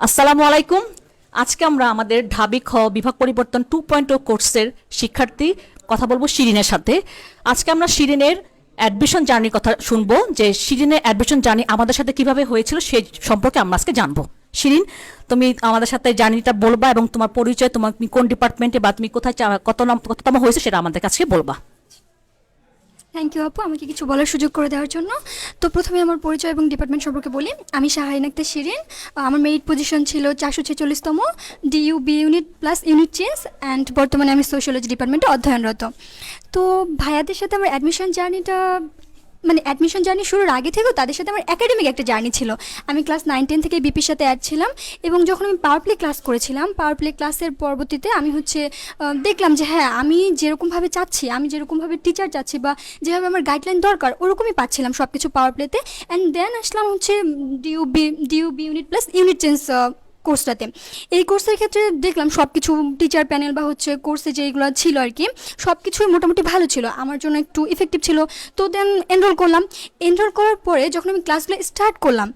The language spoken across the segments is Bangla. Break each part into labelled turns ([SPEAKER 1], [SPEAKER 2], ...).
[SPEAKER 1] আসসালামু আলাইকুম। আজকে আমরা আমাদের ঢাবি খ বিভাগ পরিবর্তন টু পয়েন্ট ও কোর্সের শিক্ষার্থী কথা বলব শিরিনের সাথে। আজকে আমরা শিরিনের অ্যাডমিশন জার্নির কথা শুনব, যে শিরিনের অ্যাডমিশন জার্নি আমাদের সাথে কীভাবে হয়েছিল সে সম্পর্কে আমরা আজকে জানব। শিরিন, তুমি আমাদের সাথে জার্নিটা বলবা এবং তোমার পরিচয়, তোমার কোন ডিপার্টমেন্টে বা তুমি কোথায় কত নাম, কততম হয়েছে সেটা আমাদের কাছে বলবা।
[SPEAKER 2] থ্যাংক ইউ আপু। আমাকে কিছু বলার সুযোগ করে দেওয়ার জন্য। তো প্রথমে আমার পরিচয় এবং ডিপার্টমেন্ট সম্পর্কে বলি। আমি শাহাইন আক্তার শিরিন। আমার মেরিট পজিশন ছিল চারশো ছেচল্লিশতম DU B unit plus unit change and বর্তমানে আমি সোশিয়োলজি ডিপার্টমেন্টে অধ্যয়নরত। তো ভাইয়াদের সাথে আমার অ্যাডমিশন জার্নিটা মানে অ্যাডমিশন জার্নি শুরুর আগে থেকেও তাদের সাথে আমার একাডেমিক একটা জার্নি ছিল। আমি ক্লাস নাইন টেন থেকে বিপির সাথে অ্যাড ছিলাম এবং যখন আমি পাওয়ার প্লে ক্লাস করেছিলাম পাওয়ার প্লে ক্লাসের পরবর্তীতে আমি হচ্ছে দেখলাম যে হ্যাঁ আমি যেরকমভাবে চাচ্ছি, আমি যেরকমভাবে টিচার চাচ্ছি বা যেভাবে আমার গাইডলাইন দরকার, ওরকমই পাচ্ছিলাম সব কিছু পাওয়ার প্লেতে অ্যান্ড দেন আসলাম হচ্ছে DU B DU B unit plus unit change কোর্সটাতে। এই কোর্সের ক্ষেত্রে দেখলাম সব কিছু টিচার প্যানেল বা হচ্ছে কোর্সে যেগুলো ছিল আর কি সব কিছুই মোটামুটি ভালো ছিল, আমার জন্য একটু ইফেক্টিভ ছিল। তো দেন এনরোল করলাম। এনরোল করার পরে যখন আমি ক্লাসগুলো স্টার্ট করলাম,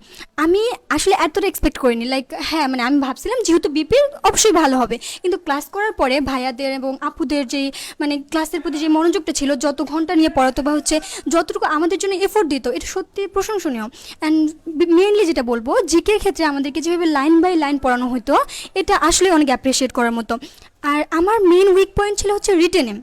[SPEAKER 2] আমি আসলে এতটা এক্সপেক্ট করিনি। লাইক হ্যাঁ মানে আমি ভাবছিলাম যেহেতু বিপির অবশ্যই ভালো হবে। কিন্তু ক্লাস করার পরে ভাইয়াদের এবং আপুদের যে মানে ক্লাসের প্রতি যে মনোযোগটা ছিল, যত ঘণ্টা নিয়ে পড়াতো বা হচ্ছে যতটুকু আমাদের জন্য এফোর্ট দিত, এটা সত্যি প্রশংসনীয়। অ্যান্ড মেইনলি যেটা বলব, জিকের ক্ষেত্রে আমাদেরকে যেভাবে লাইন বাই লাইন পড়ানো হতো এটা আসলে অনেক অ্যাপ্রিসিয়েট করার মতো। আর আমার মেন উইক পয়েন্ট ছিল হচ্ছে রিটেনে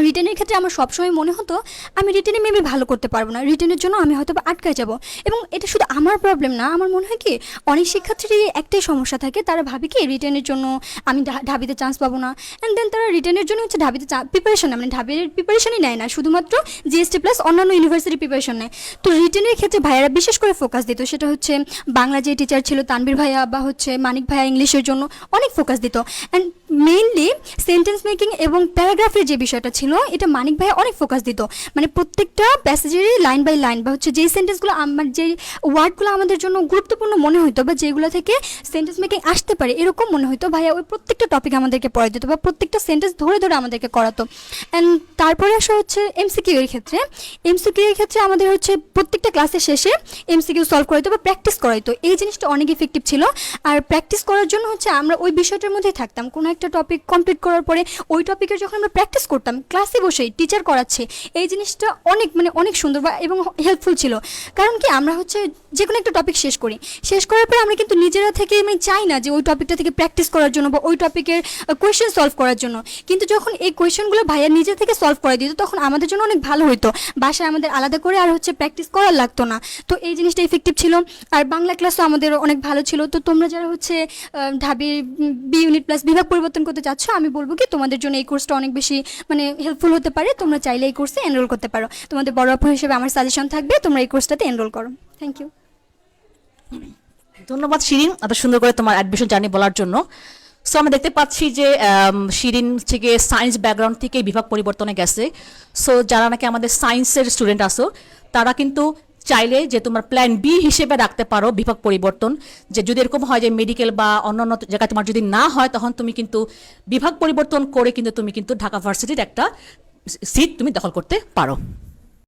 [SPEAKER 2] রিটেনের ক্ষেত্রে আমার সবসময় মনে হতো, আমি রিটেনে মেবি ভালো করতে পারব না। রিটেনের জন্য আমি হয়তো বা আটকায় যাব। এবং এটা শুধু আমার প্রবলেম না, আমার মনে হয় কি, অনেক শিক্ষার্থীরই একটাই সমস্যা থাকে। তারা ভাবে কি রিটেনের জন্য আমি ঢাবিতে চান্স পাবো না। অ্যান্ড দেন তারা রিটেনের জন্য হচ্ছে ঢাবিতে প্রিপারেশন মানে ঢাবির প্রিপারেশনই নেয় না। শুধুমাত্র জিএসটি প্লাস অন্যান্য ইউনিভার্সিটি প্রিপারেশন নেয়। তো রিটেনের ক্ষেত্রে ভাইয়ারা বিশেষ করে ফোকাস দিত। সেটা হচ্ছে বাংলা যে টিচার ছিল তানবীর ভাইয়া বা হচ্ছে মানিক ভাইয়া ইংলিশের জন্য অনেক ফোকাস দিত। অ্যান্ড মেইনলি সেন্টেন্স মেকিং এবং প্যারাগ্রাফের যে বিষয়টা ছিল, এটা মানিক ভাইয়া অনেক ফোকাস দিত। মানে প্রত্যেকটা প্যাসেজেরই লাইন বাই লাইন বা হচ্ছে যেই সেন্টেন্সগুলো আমার, যে ওয়ার্ডগুলো আমাদের জন্য গুরুত্বপূর্ণ মনে হতো বা যেগুলো থেকে সেন্টেন্স মেকিং আসতে পারে, এরকম মনে হতো ভাইয়া ওই প্রত্যেকটা টপিক আমাদেরকে পড়াই দিত বা প্রত্যেকটা সেন্টেন্স ধরে ধরে আমাদেরকে করাতো। অ্যান্ড তারপরে আসা হচ্ছে এমসিকিউ এর ক্ষেত্রে। এমসিকিউ এর ক্ষেত্রে আমাদের হচ্ছে প্রত্যেকটা ক্লাসের শেষে এমসিকিউ সলভ করাইতো বা প্র্যাকটিস করাইতো। এই জিনিসটা অনেক ইফেক্টিভ ছিল। আর প্র্যাকটিস করার জন্য হচ্ছে আমরা ওই বিষয়টার মধ্যেই থাকতাম। কোনো একটা টপিক কমপ্লিট করার পরে ওই টপিকের যখন আমরা প্র্যাকটিস করতাম ক্লাসে বসেই টিচার করাচ্ছে, এই জিনিসটা অনেক মানে অনেক সুন্দর বা এবং হেল্পফুল ছিল। কারণ কি আমরা হচ্ছে যে কোনো একটা টপিক শেষ করি। শেষ করার পরে আমরা কিন্তু নিজেরা থেকে আমি চাই না যে ওই টপিকটা থেকে প্র্যাকটিস করার জন্য বা ওই টপিকের কোয়েশ্চেন সলভ করার জন্য। কিন্তু যখন এই কোয়েশ্চেনগুলো ভাইয়া নিজে থেকে সলভ করে দিত, তখন আমাদের জন্য অনেক ভালো হতো বাসায় আমাদের আলাদা করে আর হচ্ছে প্র্যাকটিস করার লাগতো না। তো এই জিনিসটা ইফেক্টিভ ছিল। আর বাংলা ক্লাসও আমাদের অনেক ভালো ছিল। তো তোমরা যারা হচ্ছে ঢাবির বি ইউনিট প্লাস বিভাগ পরিবর্তন করতে চাচ্ছ, আমি বলব কি তোমাদের জন্য এই কোর্সটা অনেক বেশি মানে হেল্পফুল হতে পারে। তোমরা চাইলে এই কোর্সে এনরোল করতে পারো। তোমাদের বড় আপু হিসেবে আমার সাজেশন থাকবে, তোমরা এই কোর্সটাতে এনরোল করো। থ্যাংক ইউ
[SPEAKER 1] ধন্যবাদ, শিরিন, এত সুন্দর করে তোমার অ্যাডমিশন জার্নি বলার জন্য। সো আমরা দেখতে পাচ্ছি যে শিরিন থেকে সায়েন্স ব্যাকগ্রাউন্ড থেকে বিভাগ পরিবর্তনে গেছে। সো যারা নাকি আমাদের সায়েন্সের স্টুডেন্ট আসো তারা কিন্তু চাইলে যে তোমার প্ল্যান বি হিসেবে রাখতে পারো বিভাগ পরিবর্তন, যে যদি এরকম হয় যে মেডিকেল বা অন্য অন্য জায়গায় তোমার যদি না হয়, তখন তুমি কিন্তু বিভাগ পরিবর্তন করে কিন্তু তুমি কিন্তু ঢাকা ভার্সিটির একটা সিট তুমি দখল করতে পারো।